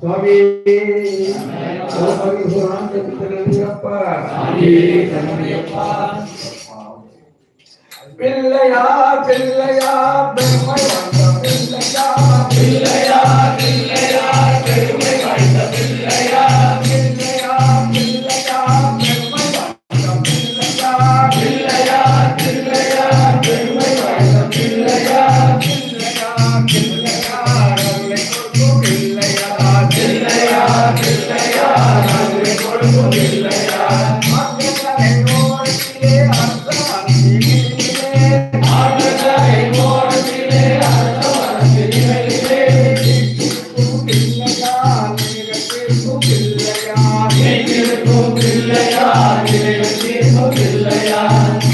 சுவாமி பிள்ளையா பிள்ளையா பிள்ளையா பிள்ளையா. Yeah.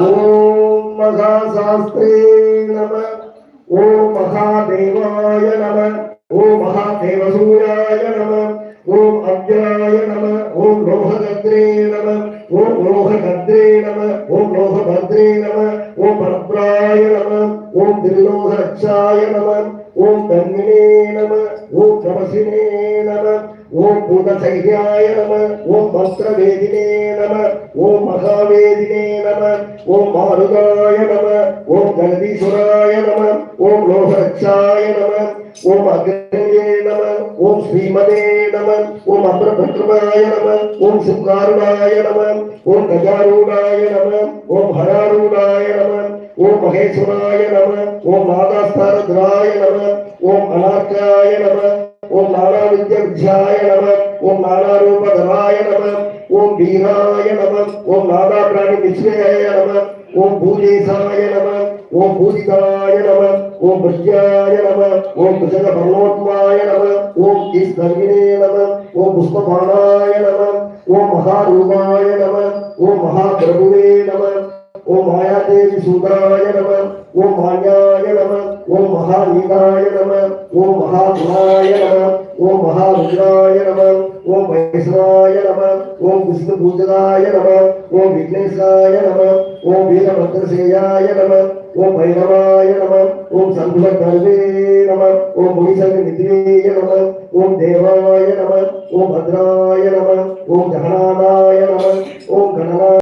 ஓம் மகா சாஸ்திரே நம ஓம் மகாதேவாய நம ஓம் மகாதேவசூயாய நம ஓம் அவ்யாய நம ஓம் லோகதத்ரே நம ஓம் லோகதத்ரே நம ஓம் லோகபத்ரே நம ஓம் பரப்ராய நம ஓம் திரிலோகரக்ஷாய நம ஓம் தன்மினே நம ஓம் தமசினே ஓம் பூதசையாய நம ஓம் வஸ்திரவேதினே நம ஓம் மகாவேதினே நம ஓம் மாருதாய நம ஓம் கணதீஸ்வராய நம ஓம் லோகரக்ஷாய நம ஓம் அக்ரே நம ஓம் ஸ்ரீமதே நம ஓம் அப்ரபத்ருமாய நம ஓம் சுக்காருடாய நம ஓம் கஜாரூடாய நம ஓம் ஹராரூடாய நம ஓம் மகேஸ்வராய நம ஓம் மாதாஸ்தாரத்ராய நம ஓம் அனார்காய நம ओम नारा विद्या विद्याय नमः ओम नारा रूप धनाय नम ओम भीमाय नम ओम नारा प्राणी विश्वय नम ओम भूजेशाय नम ओम भूजिताय नम ओम वृष्याय नम ओम भुजग भगवत्माय नम ओम इस धर्मिने नम ओम पुष्पमाणाय नम ओम महारूपाय नम ओम महाप्रभुवे नम ओम मायादेवी सुंदराय नम ओम मान्याय नम మహాదేవాయ నమ ఓం మహాభువాయ నమ ఓం మహారుద్రాయ నమ ఓం మహేశ్వరాయ నమ ఓం విష్ణుభూజనాయ నమ ఓం విఘ్నేశాయ నమ ఓం వీరభద్రసేయాయ నమ ఓం భైరవాయ నమ ఓం సంఘర్వే నమ ఓం మునిసంగమిత్రేయ నమ ఓం దేవాయ నమ ఓం భద్రాయ నమ ఓం గహనాదాయ నమ ఓం గణనా